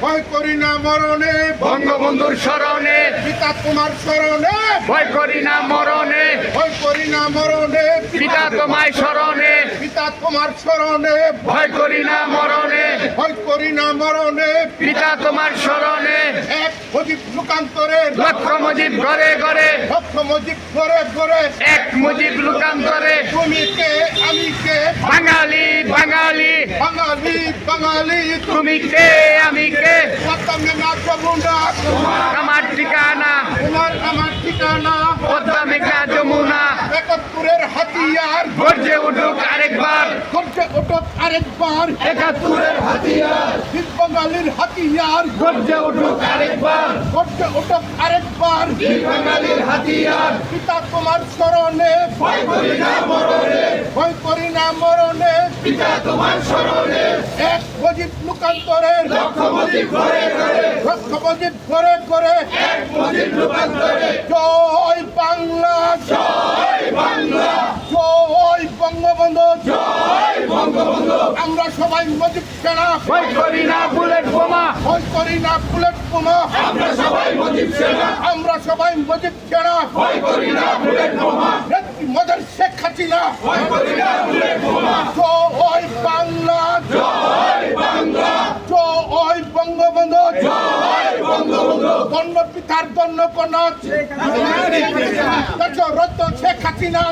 ভয় করি না মরণে। বঙ্গবন্ধুর ভয় করি মরণে। ভয় পিতা তোমায় স্মরণে। পিতা তোমার স্মরণে। ভয় করি না মরণে। ভয় মরণে। পিতা তোমার স্মরণে। এক মুজিব লুকান্তরে। লক্ষ মুজিব ঘরে ঘরে। লক্ষ মুজিব ঘরে ঘরে। এক মুজিব লুকান্তরে। তুমি কে? বাঙালি বাঙালি। বাঙালি। বাঙালি তুমি কে? আমি কে? তুমি না যমুনা আমার ঠিকানা। তোমার আমার ঠিকানা। পদ্মা যমুনা একাত্তরের হাতিয়ার। গর্জে উঠুক আরেকবার। করছে ওটক আরেকবার। একাত্তরের হাতিয়ার। শীত বাঙালির হাতিয়ার। গর্জে উঠুক আরেকবার। করছে ওটক আরেকবার। বাঙালির হাতিয়ার। পিতা তোমার স্মরণে। ভয় করি না মরণে। ভয় করি পিতা তোমার স্মরণে। এক মজিব লোকান্তরে লক্ষ মুজিব ঘরে ঘরে। লক্ষ মজিব করে করে এক মুজিব লোকান্তরে জয় বাংলা। জয় বাংলা। জয় বঙ্গবন্ধু। জয় বঙ্গবন্ধু। আমরা সবাই মজিব সেনা। ভয় করি না বুলেট বোমা। ভয় করি না বুলেট বোমা। আমরা সবাই মুজিব সেনা। আমরা সবাই মজিব সেনা। ভয় করি না বুলেট বোমা নেত্রী মদের শেখ হাসিনা ভয় করি না বুলেট বোমা জয় বাংলা জয় বাংলা জয় বঙ্গবন্ধু। দণ্ড পিতার দণ্ড কন্যা। রত্ন শেখ হাসিনা।